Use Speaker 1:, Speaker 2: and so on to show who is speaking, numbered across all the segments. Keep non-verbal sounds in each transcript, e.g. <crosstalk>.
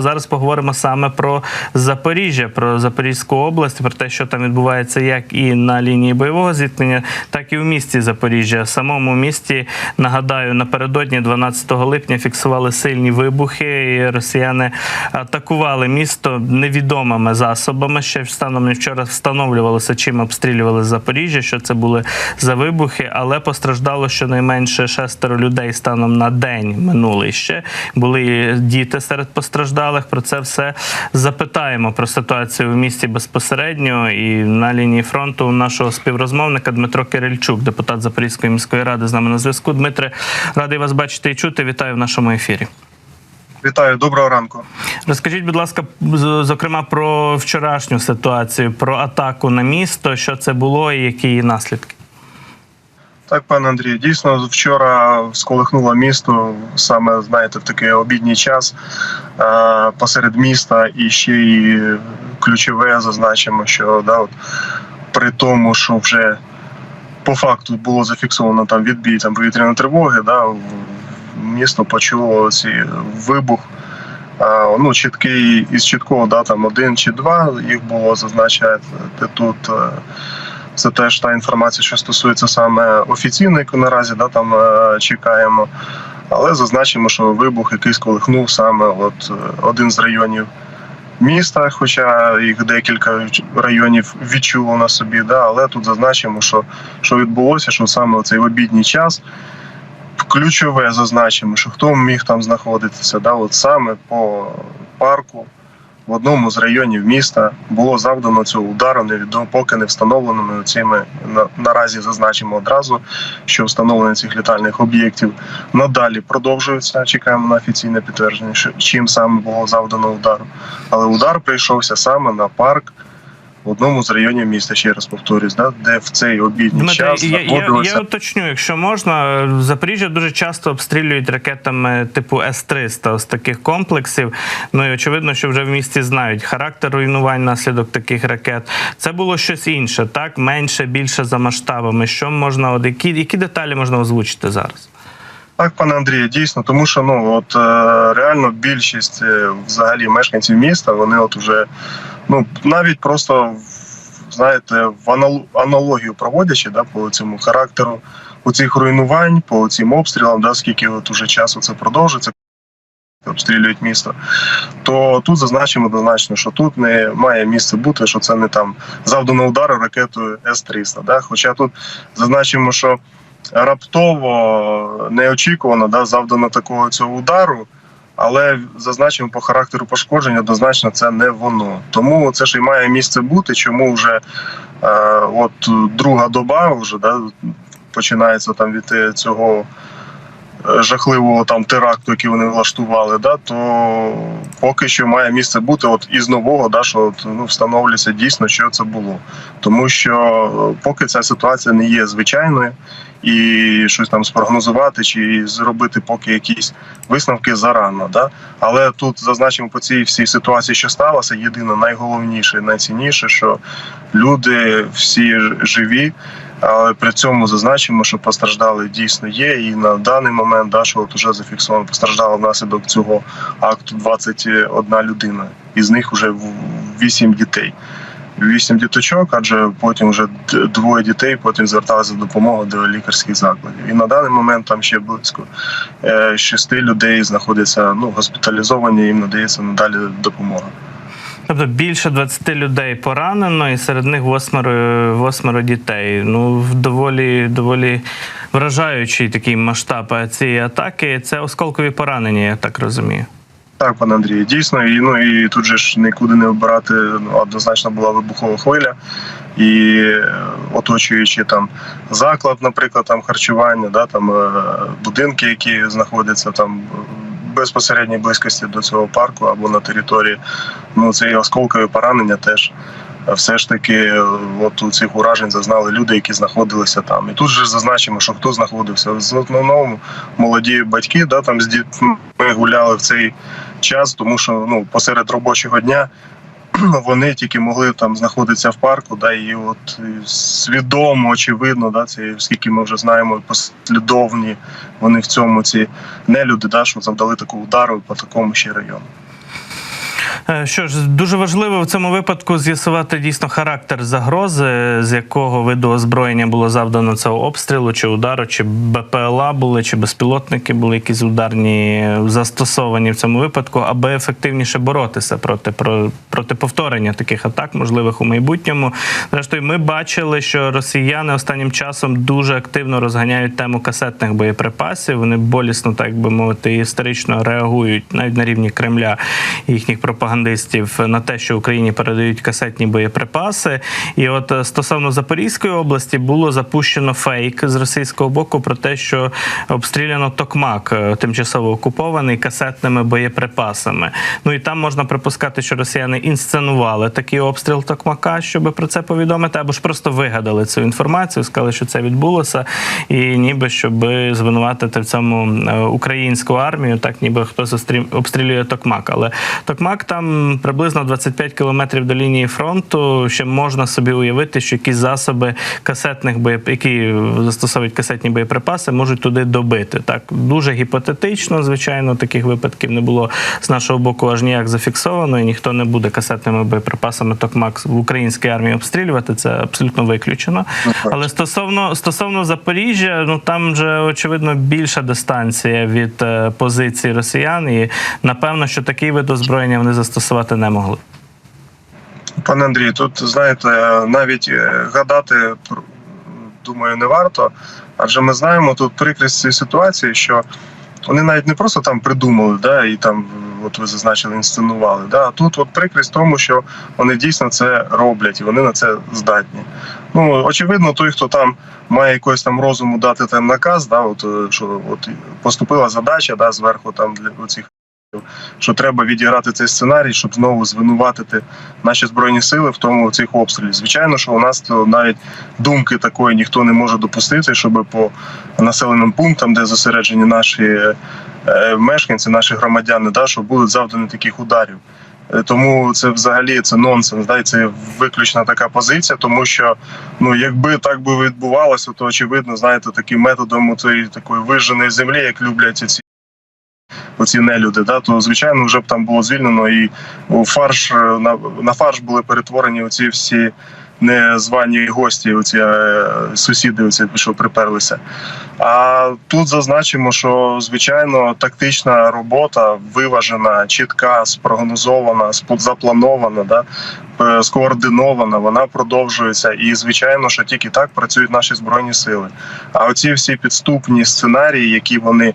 Speaker 1: Зараз поговоримо саме про Запоріжжя, про Запорізьку область, про те, що там відбувається як і на лінії бойового зіткнення, так і в місті Запоріжжя. В самому місті нагадаю, напередодні 12 липня фіксували сильні вибухи, і росіяни атакували місто невідомими засобами. Ще станом на вчора встановлювалося, чим обстрілювали Запоріжжя, що це були за вибухи, але постраждало щонайменше шестеро людей станом на день минулий ще були діти серед постраждалих. Про це все запитаємо про ситуацію в місті безпосередньо і на лінії фронту нашого співрозмовника Дмитро Кирильчук, депутат Запорізької міської ради, з нами на зв'язку. Дмитре, радий вас бачити і чути. Вітаю в нашому ефірі.
Speaker 2: Вітаю, доброго ранку.
Speaker 1: Розкажіть, будь ласка, зокрема про вчорашню ситуацію, про атаку на місто. Що це було і які її наслідки?
Speaker 2: Так, пане Андрій, дійсно вчора сколихнуло місто саме знаєте в такий обідній час е, посеред міста, і ще й ключове зазначимо, що да, от, при тому, що вже по факту було зафіксовано там відбій там повітряної тривоги, да, місто почуло ці вибух. е, Ну, чіткий із чіткого, да, там один чи два їх було зазначаєте тут. Це теж та інформація, що стосується саме офіційної, яку наразі да, там е, чекаємо. Але зазначимо, що вибух якийсь колихнув саме от е, один з районів міста, хоча їх декілька районів відчуло на собі. Да, але тут зазначимо, що, що відбулося, що саме цей обідній час. Ключове зазначимо, що хто міг там знаходитися, да, от саме по парку в одному з районів міста було завдано цього удару, невідомо поки не встановленими цими на, наразі зазначимо одразу, що встановлення цих літальних об'єктів надалі продовжується. Чекаємо на офіційне підтвердження, що чим саме було завдано удару. Але удар прийшовся саме на парк. В одному з районів міста, ще раз повторюсь, да, де в цей обідній
Speaker 1: Дмитро,
Speaker 2: час
Speaker 1: я, я, я уточню, якщо можна, Запоріжжя дуже часто обстрілюють ракетами типу С-300 з таких комплексів. Ну і очевидно, що вже в місті знають характер руйнувань наслідок таких ракет. Це було щось інше, так менше, більше за масштабами. Що можна, от які, які деталі можна озвучити зараз?
Speaker 2: Так, пане Андрію, дійсно, тому що ну от е, реально більшість е, взагалі мешканців міста, вони от вже ну навіть просто знаєте, в аналогію проводячи да, по цьому характеру у цих руйнувань, по цим обстрілам, да, скільки от уже часу це продовжується. Обстрілюють місто, то тут зазначимо однозначно, що тут не має місця бути, що це не там завдано удару ракетою С-300. Да? Хоча тут зазначимо, що раптово неочікувано да, завдано такого цього удару, але зазначимо по характеру пошкодження, однозначно це не воно. Тому це ж і має місце бути, чому вже е, от друга доба вже да, починається там від е, цього. Жахливого там теракту, який вони влаштували, да то поки що має місце бути, от із нового, да, що от, ну встановлюється дійсно, що це було, тому що е, поки ця ситуація не є звичайною, і щось там спрогнозувати чи зробити поки якісь висновки зарано. Да? Але тут зазначимо по цій всій ситуації, що сталося, єдине найголовніше, найцінніше, що люди всі живі. Але при цьому зазначимо, що постраждали дійсно є, і на даний момент да, що уже зафіксовано постраждала внаслідок цього акту 21 людина, із них вже 8 дітей. Вісім діточок, адже потім вже двоє дітей потім зверталися за допомогою до лікарських закладів. І на даний момент там ще близько е, шести людей знаходяться ну госпіталізовані. Їм надається надалі допомога.
Speaker 1: Тобто більше 20 людей поранено, і серед них восьмеро, восьмеро дітей. Ну, доволі, доволі вражаючий такий масштаб е, цієї атаки. Це осколкові поранення, я так розумію.
Speaker 2: Так, пане Андрію, дійсно, і ну і тут же ж нікуди не обирати. Ну, однозначно була вибухова хвиля, і е, оточуючи там заклад, наприклад, там харчування, да там е, будинки, які знаходяться там безпосередній близькості до цього парку або на території. Ну це і осколкові поранення теж. Все ж таки, от у цих уражень зазнали люди, які знаходилися там. І тут же зазначимо, що хто знаходився. В основному молоді батьки, да, там з дітьми гуляли в цей час, тому що ну посеред робочого дня <clears throat> вони тільки могли там знаходитися в парку, да, і от свідомо, очевидно, да, це скільки ми вже знаємо, послідовні вони в цьому ці нелюди, да, що завдали таку удару по такому ще району.
Speaker 1: Е, Що ж, дуже важливо в цьому випадку з'ясувати дійсно характер загрози, з якого виду озброєння було завдано цього обстрілу, чи удару, чи БПЛА були, чи безпілотники були якісь ударні застосовані в цьому випадку, аби ефективніше боротися проти, проти повторення таких атак, можливих у майбутньому. Зрештою, ми бачили, що росіяни останнім часом дуже активно розганяють тему касетних боєприпасів. Вони болісно, так би мовити, історично реагують навіть на рівні Кремля і їхніх пропагандистів на те, що Україні передають касетні боєприпаси. І от е, стосовно Запорізької області було запущено фейк з російського боку про те, що обстріляно Токмак, е, тимчасово окупований касетними боєприпасами. Ну і там можна припускати, що росіяни інсценували такий обстріл Токмака, щоб про це повідомити, або ж просто вигадали цю інформацію, сказали, що це відбулося, і ніби щоб звинуватити в цьому е, українську армію, так ніби хтось обстрілює Токмак. Але Токмак там приблизно 25 кілометрів до лінії фронту. Ще можна собі уявити, що якісь засоби касетних боєп... які застосовують касетні боєприпаси, можуть туди добити. Так дуже гіпотетично, звичайно, таких випадків не було з нашого боку аж ніяк зафіксовано, і ніхто не буде касетними боєприпасами Токмак в українській армії обстрілювати. Це абсолютно виключено. Але стосовно стосовно Запоріжжя, ну там же очевидно більша дистанція від е, позиції росіян, і напевно, що такий вид озброєння вони застосувати не могли.
Speaker 2: Пане Андрій, тут знаєте, навіть е, гадати думаю, не варто, адже ми знаємо тут прикрість цієї ситуації, що вони навіть не просто там придумали, да, і там, от ви зазначили, інсценували. Да, а тут от прикрість тому, що вони дійсно це роблять і вони на це здатні. Ну, очевидно, той, хто там має якогось там розуму дати там наказ, да, от, е, що от поступила задача да, зверху там для цих що треба відіграти цей сценарій, щоб знову звинуватити наші збройні сили в тому цих обстрілі. Звичайно, що у нас то навіть думки такої ніхто не може допустити, щоб по населеним пунктам, де зосереджені наші е, мешканці, наші громадяни, да, що будуть завдані таких ударів. Е, Тому це взагалі це нонсенс. Да, і це виключна така позиція, тому що ну якби так би відбувалося, то очевидно, знаєте, таким методом цієї такої виженої землі, як люблять ці оці нелюди, да, то звичайно вже б там було звільнено і у фарш е, на, на фарш були перетворені оці всі незвані гості, оці е, сусіди, оці, що приперлися. А тут зазначимо, що звичайно тактична робота виважена, чітка, спрогнозована, запланована, да, е, скоординована, вона продовжується. І звичайно, що тільки так працюють наші збройні сили. А оці всі підступні сценарії, які вони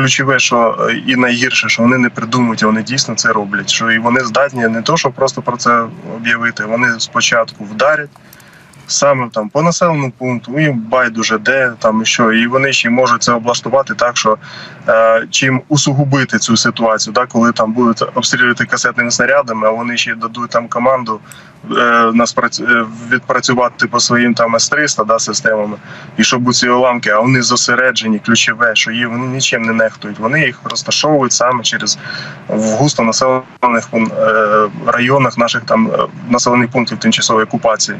Speaker 2: ключове, що е, і найгірше, що вони не придумують, а вони дійсно це роблять. Що і вони здатні не то, що просто про це об'явити. Вони спочатку вдарять. Саме там по населеному пункту, їм байдуже де там і що, і вони ще можуть це облаштувати так, що е, чим усугубити цю ситуацію, да, коли там будуть обстрілювати касетними снарядами, а вони ще дадуть там команду нас прац- е, відпрацювати по своїм там С-300 да, системами, і щоб у ці уламки, а вони зосереджені, ключове, що є, вони нічим не нехтують. Вони їх розташовують саме через в густо населених е, районах наших там е, населених пунктів тимчасової окупації.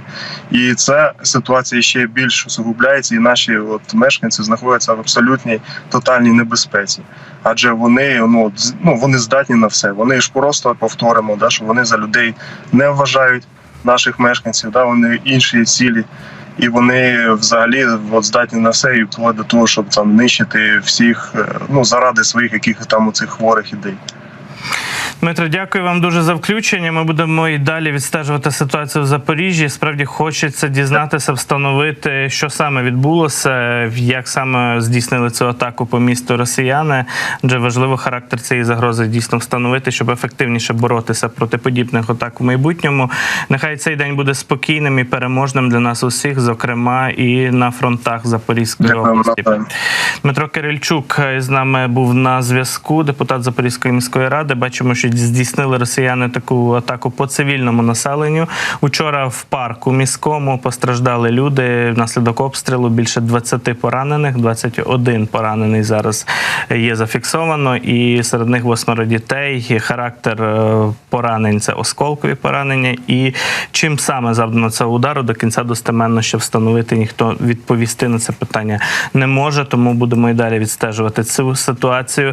Speaker 2: І ця ситуація ще більш усугубляється, і наші от мешканці знаходяться в абсолютній тотальній небезпеці. Адже вони ну, ну вони здатні на все. Вони ж просто повторимо, да, що вони за людей не вважають наших мешканців, да, вони інші цілі. І вони взагалі от, здатні на все і вплоть до того, щоб там нищити всіх е, ну заради своїх якихось там цих хворих ідей.
Speaker 1: Дмитро, дякую вам дуже за включення. Ми будемо і далі відстежувати ситуацію в Запоріжжі. Справді хочеться дізнатися, встановити, що саме відбулося, як саме здійснили цю атаку по місту росіяни. Адже важливо характер цієї загрози дійсно встановити, щоб ефективніше боротися проти подібних атак в майбутньому. Нехай цей день буде спокійним і переможним для нас усіх, зокрема і на фронтах Запорізької області. Дмитро Кирильчук з нами був на зв'язку, депутат Запорізької міської ради. Бачимо, що здійснили росіяни таку атаку по цивільному населенню. Учора в парку міському постраждали люди внаслідок обстрілу. Більше 20 поранених, 21 поранений зараз є зафіксовано, і серед них восьмеро дітей. Характер е, поранень це осколкові поранення. І чим саме завдано цього удару до кінця достеменно ще встановити ніхто відповісти на це питання не може. Тому будемо і далі відстежувати цю ситуацію.